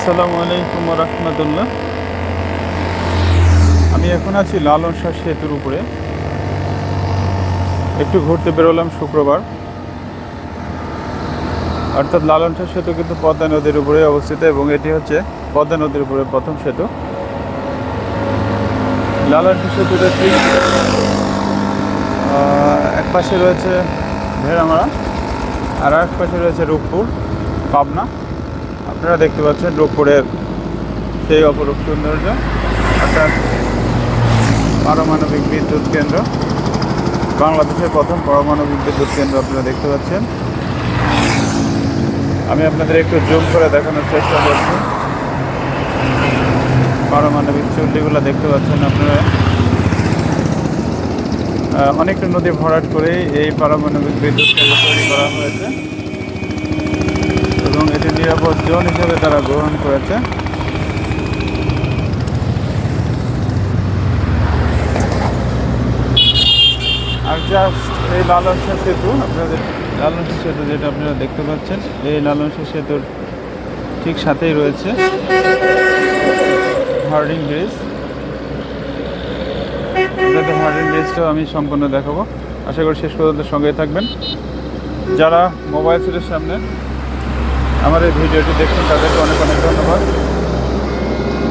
আসসালামু আলাইকুম রহমতুল্লাহ। আমি এখন আছি লালন শাহ সেতুর উপরে। একটু ঘুরতে বেরোলাম শুক্রবার। অর্থাৎ লালন শাহ সেতু কিন্তু পদ্মা নদীর উপরে অবস্থিত এবং এটি হচ্ছে পদ্মা নদীর উপরে প্রথম সেতু। লালন শাহ সেতুটা ঠিক এক পাশে রয়েছে ভেড়ামারা, আর এক পাশে রয়েছে রূপপুর, পাবনা। আপনারা দেখতে পাচ্ছেন রূপপুরের সেই অপরূপ সৌন্দর্য, অর্থাৎ পারমাণবিক বিদ্যুৎ কেন্দ্র। বাংলাদেশের প্রথম পারমাণবিক বিদ্যুৎ কেন্দ্র আপনারা দেখতে পাচ্ছেন। আমি আপনাদের একটু জুম করে দেখানোর চেষ্টা করছি। পারমাণবিক চুল্লিগুলো দেখতে পাচ্ছেন আপনারা। অনেকটা নদী ভরাট করেই এই পারমাণবিক বিদ্যুৎ কেন্দ্র তৈরি করা হয়েছে। নিরাপদ জোন হিসেবে তারা গ্রহণ করেছে। আর জাস্ট এই লালন সেতু, আপনাদের লালন সেতু যেটা আপনারা দেখতে পাচ্ছেন, এই লালন সেতুর ঠিক সাথেই রয়েছে হার্ডিং ব্রিজ আপনাদের হার্ডিং ব্রিজটাও আমি সম্পূর্ণ দেখাবো। আশা করি শেষ পর্যন্ত সঙ্গেই থাকবেন। যারা মোবাইল সেটের সামনে আমার এই ভিডিওটি দেখছেন তাদেরকে অনেক অনেক ধন্যবাদ।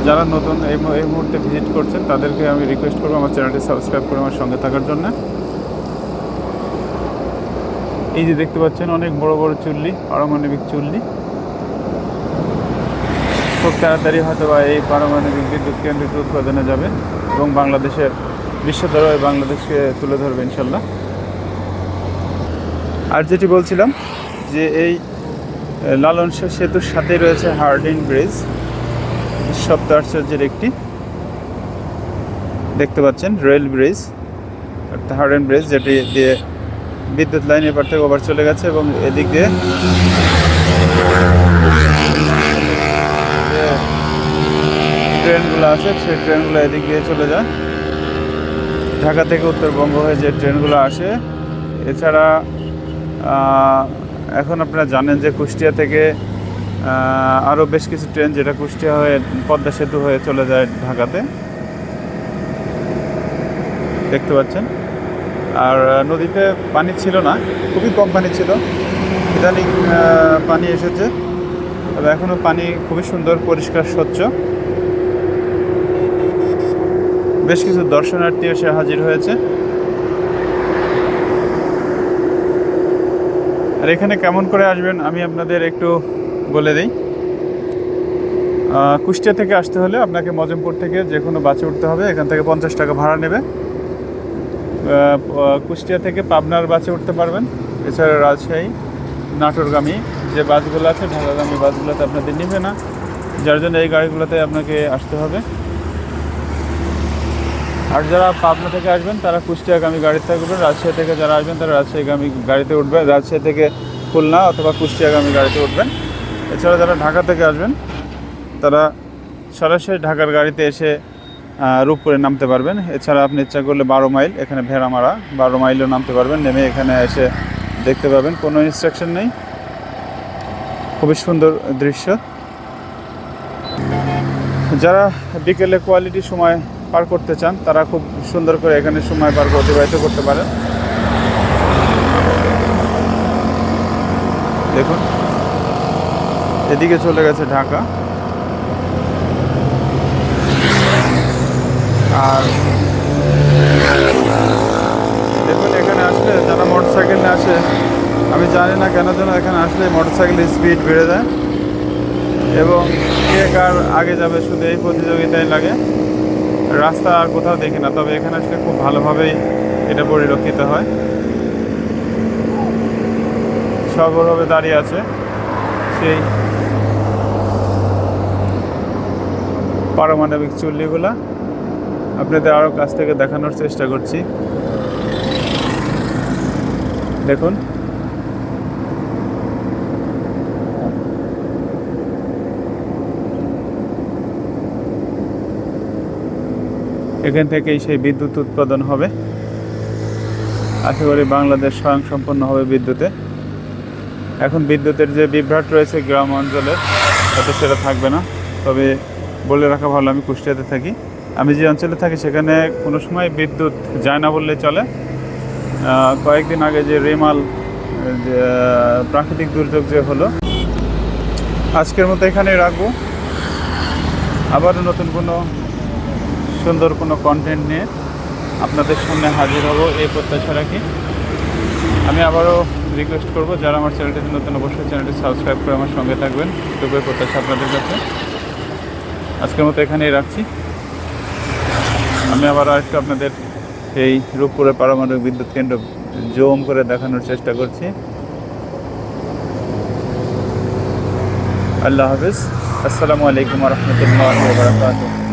যারা নতুন এই এই মুহূর্তে ভিজিট করছেন, তাদেরকে আমি রিকোয়েস্ট করব আমার চ্যানেলটি সাবস্ক্রাইব করে আমার সঙ্গে থাকার জন্য। এই যে দেখতে পাচ্ছেন, অনেক বড় বড় চুল্লি, পারমাণবিক চুল্লি। খুব তাড়াতাড়ি হয়তো বা এই পারমাণবিক বিদ্যুৎ কেন্দ্রটি উৎপাদনে যাবে এবং বাংলাদেশের বিশ্ব বাংলাদেশকে তুলে ধরবে ইনশাল্লাহ। আর যেটি বলছিলাম যে এই লালন শাহ সেতুর সাথে রয়েছে হার্ডিন ব্রিজ সপ্ত আশ্চর্যের একটি। দেখতে পাচ্ছেন, রেল ব্রিজ, অর্থাৎ হার্ডেন ব্রিজ, যেটি দিয়ে বিদ্যুৎ লাইন এপার থেকে ওভার চলে গেছে এবং এদিক দিয়ে ট্রেনগুলো আছে, সেই ট্রেনগুলো এদিক দিয়ে চলে যায়। ঢাকা থেকে উত্তরবঙ্গ হয়ে যে ট্রেনগুলো আসে, এছাড়া এখন আপনারা জানেন যে কুষ্টিয়া থেকে আরও বেশ কিছু ট্রেন যেটা কুষ্টিয়া হয়ে পদ্মা সেতু হয়ে চলে যায় ঢাকাতে। দেখতে পাচ্ছেন? আর নদীতে পানি ছিল না, খুবই কম পানি ছিল। ইদানিং পানি এসেছে, তবে এখনও পানি খুবই সুন্দর, পরিষ্কার, স্বচ্ছ। বেশ কিছু দর্শনার্থী এসে হাজির হয়েছে। আর এখানে কেমন করে আসবেন আমি আপনাদের একটু বলে দিই। কুষ্টিয়া থেকে আসতে হলে আপনাকে মজমপুর থেকে যে কোনো বাসে উঠতে হবে, এখান থেকে পঞ্চাশ টাকা ভাড়া নেবে। কুষ্টিয়া থেকে পাবনার বাসে উঠতে পারবেন। এছাড়া রাজশাহী, নাটোরগামী যে বাসগুলো আছে, ঢাকাগামী বাসগুলোতে আপনাদের নেবে না। যার জন্য এই গাড়িগুলোতে আপনাকে আসতে হবে। আর যারা পাবনা থেকে আসবেন, তারা কুষ্টিয়াগামী গাড়িতে উঠবেন রাজশাহী থেকে যারা আসবেন, তারা রাজশাহীগামী গাড়িতে উঠবেন রাজশাহী থেকে খুলনা অথবা কুষ্টিয়াগামী গাড়িতে উঠবেন। এছাড়া যারা ঢাকা থেকে আসবেন, তারা সরাসরি ঢাকার গাড়িতে এসে রূপপুরে নামতে পারবেন। এছাড়া আপনি ইচ্ছা করলে বারো মাইল, এখানে ভেড়ামারা, বারো মাইলও নামতে পারবেন। নেমে এখানে এসে দেখতে পাবেন, কোনো ইনস্ট্রাকশন নেই। খুবই সুন্দর দৃশ্য। যারা বিকেলে কোয়ালিটি সময় পার করতে চান, তারা খুব সুন্দর করে এখানে সময় পার অতিবাহিত করতে পারেন। দেখুন, এদিকে চলে গেছে ঢাকা। আর দেখুন, এখানে আসলে যারা মোটর সাইকেল আসে, আমি জানি না কেন যেন এখানে আসলে মোটর সাইকেলের স্পিড বেড়ে যায়। এবং কে কার আগে যাবে, শুধু এই প্রতিযোগিতায় লাগে। রাস্তা আর কোথাও দেখি না, তবে এখানে আসলে খুব ভালোভাবেই এটা পরিলক্ষিত হয়। সর্বভাবে দাঁড়িয়ে আছে, সেই পারমাণবিক চুল্লিগুলা। আপনাদের আরও কাছ থেকে দেখানোর চেষ্টা করছি। দেখুন। এখান থেকেই সেই বিদ্যুৎ উৎপাদন হবে। আশা করি বাংলাদেশ স্বয়ংসম্পন্ন হবে বিদ্যুতে। এখন বিদ্যুতের যে বিভ্রাট রয়েছে গ্রাম অঞ্চলে হয়তো সেটা থাকবে না। তবে বলে রাখা ভালো, আমি কুষ্টিয়াতে থাকি। আমি যে অঞ্চলে থাকি, সেখানে কোনো সময় বিদ্যুৎ যায় না বললে চলে। কয়েকদিন আগে যে রেমাল প্রাকৃতিক দুর্যোগ যে হলো, আজকের মতো এখানেই রাখব। আবারও নতুন কোনো সুন্দর কোনো কন্টেন্ট নিয়ে আপনাদের সামনে হাজির হব এই প্রত্যাশা রাখি। আমি আবারও রিকোয়েস্ট করব, যারা আমার চ্যানেলটিতে নতুন অবশ্যই চ্যানেলটি সাবস্ক্রাইব করে আমার সঙ্গে থাকবেন। এটুকুই প্রত্যাশা আপনাদের কাছে। আজকের মতো এখানেই রাখছি। আমি আবার আরেকটু আপনাদের এই রূপপুরে পারমাণবিক বিদ্যুৎ কেন্দ্র জোম করে দেখানোর চেষ্টা করছি। আল্লাহ হাফিজ। আসসালামু আলাইকুম রহমতুল্লাহ